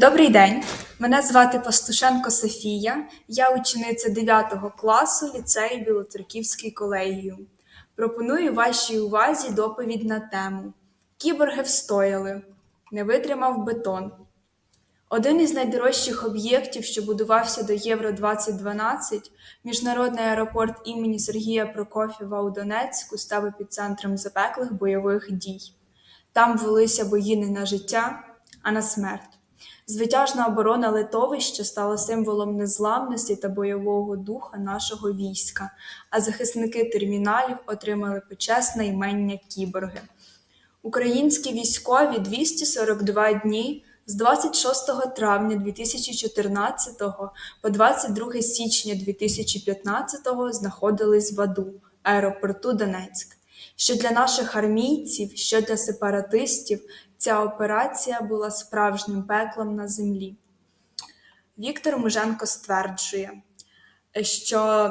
Добрий день, мене звати Пастушенко Софія. Я учениця 9 класу ліцею Білоцерківський колегіум. Пропоную вашій увазі доповідь на тему Кіборги встояли, не витримав бетон. Один із найдорожчих об'єктів, що будувався до Євро 2012, міжнародний аеропорт імені Сергія Прокофєва у Донецьку став епіцентром запеклих бойових дій. Там велися бої не на життя, а на смерть. Звитяжна оборона литовища стала символом незламності та бойового духа нашого війська, а захисники терміналів отримали почесне імення кіборги. Українські військові 242 дні з 26 травня 2014 по 22 січня 2015 знаходились в Аду, аеропорту Донецьк. Що для наших армійців, що для сепаратистів ця операція була справжнім пеклом на землі. Віктор Муженко стверджує, що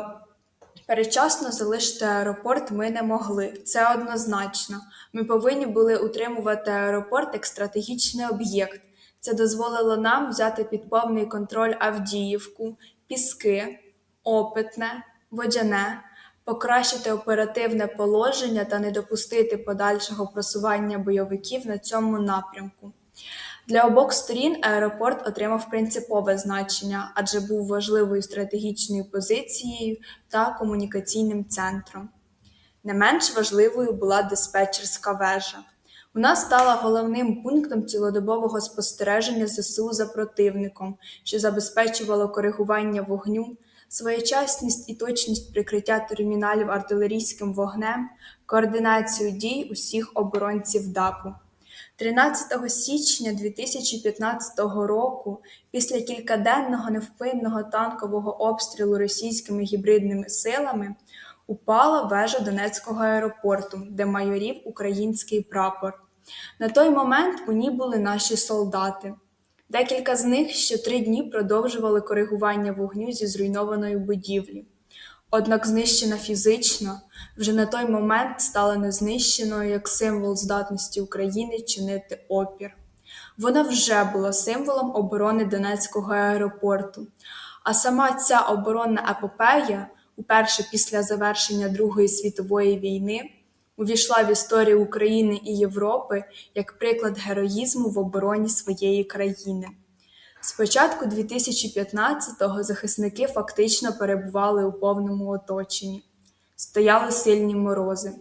передчасно залишити аеропорт ми не могли. Це однозначно. Ми повинні були утримувати аеропорт як стратегічний об'єкт. Це дозволило нам взяти під повний контроль Авдіївку, Піски, Опитне, Водяне, покращити оперативне положення та не допустити подальшого просування бойовиків на цьому напрямку. Для обох сторін аеропорт отримав принципове значення, адже був важливою стратегічною позицією та комунікаційним центром. Не менш важливою була диспетчерська вежа. Вона стала головним пунктом цілодобового спостереження ЗСУ за противником, що забезпечувало коригування вогню, своєчасність і точність прикриття терміналів артилерійським вогнем, координацію дій усіх оборонців ДАПу. 13 січня 2015 року, після кількаденного невпинного танкового обстрілу російськими гібридними силами, упала вежа Донецького аеропорту, де майорів український прапор. На той момент у ній були наші солдати. Декілька з них ще три дні продовжували коригування вогню зі зруйнованої будівлі. Однак знищена фізично вже на той момент стала незнищеною як символ здатності України чинити опір. Вона вже була символом оборони Донецького аеропорту, а сама ця оборонна епопея, уперше після завершення Другої світової війни, увійшла в історію України і Європи як приклад героїзму в обороні своєї країни. З початку 2015-го захисники фактично перебували у повному оточенні. Стояли сильні морози.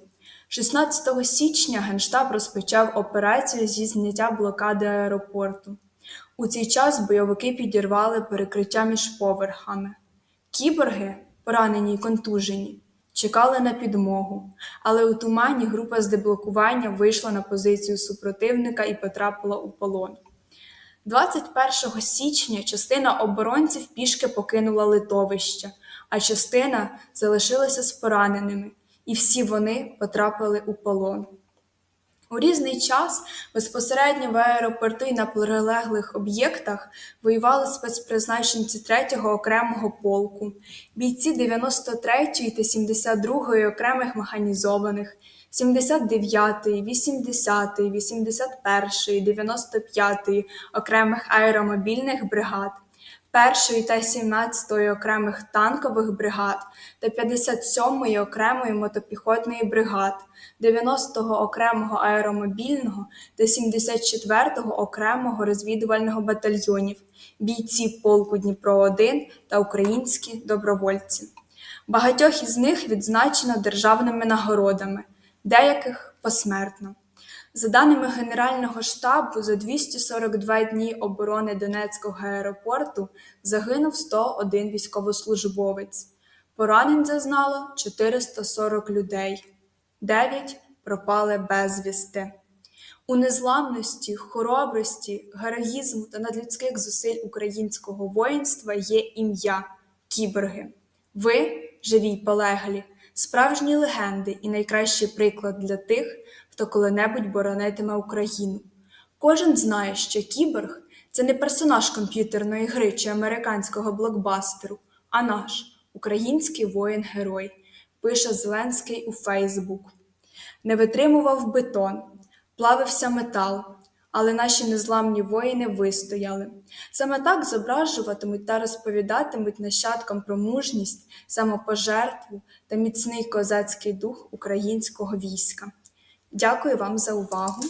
16 січня Генштаб розпочав операцію зі зняття блокади аеропорту. У цей час бойовики підірвали перекриття між поверхами. Кіборги, поранені й контужені, чекали на підмогу, але у тумані група з деблокування вийшла на позицію супротивника і потрапила у полон. 21 січня частина оборонців пішки покинула литовище, а частина залишилася з пораненими, і всі вони потрапили у полон. У різний час безпосередньо в аеропорту і на прилеглих об'єктах воювали спецпризначенці 3-го окремого полку, бійці 93-ї та 72-ї окремих механізованих, 79-ї, 80-ї, 81-ї, 95-ї окремих аеромобільних бригад, 1-ї та 17-ї окремих танкових бригад та 57-ї окремої мотопіхотної бригад, 90-го окремого аеромобільного та 74-го окремого розвідувального батальйонів, бійці полку Дніпро-1 та українські добровольці. Багатьох із них відзначено державними нагородами, деяких посмертно. За даними Генерального штабу, за 242 дні оборони Донецького аеропорту загинув 101 військовослужбовець. Поранень зазнало 440 людей, 9 пропали безвісти. У незламності, хоробрості, героїзму та надлюдських зусиль українського воїнства є ім'я кіборги. Ви, живі й полеглі, справжні легенди і найкращий приклад для тих, хто коли-небудь боронитиме Україну. Кожен знає, що кіборг це не персонаж комп'ютерної гри чи американського блокбастеру, а наш український воїн-герой, пише Зеленський у Фейсбук. Не витримував бетон, плавився метал, але наші незламні воїни вистояли. Саме так зображуватимуть та розповідатимуть нащадкам про мужність, самопожертву та міцний козацький дух українського війська. Дякую вам за увагу!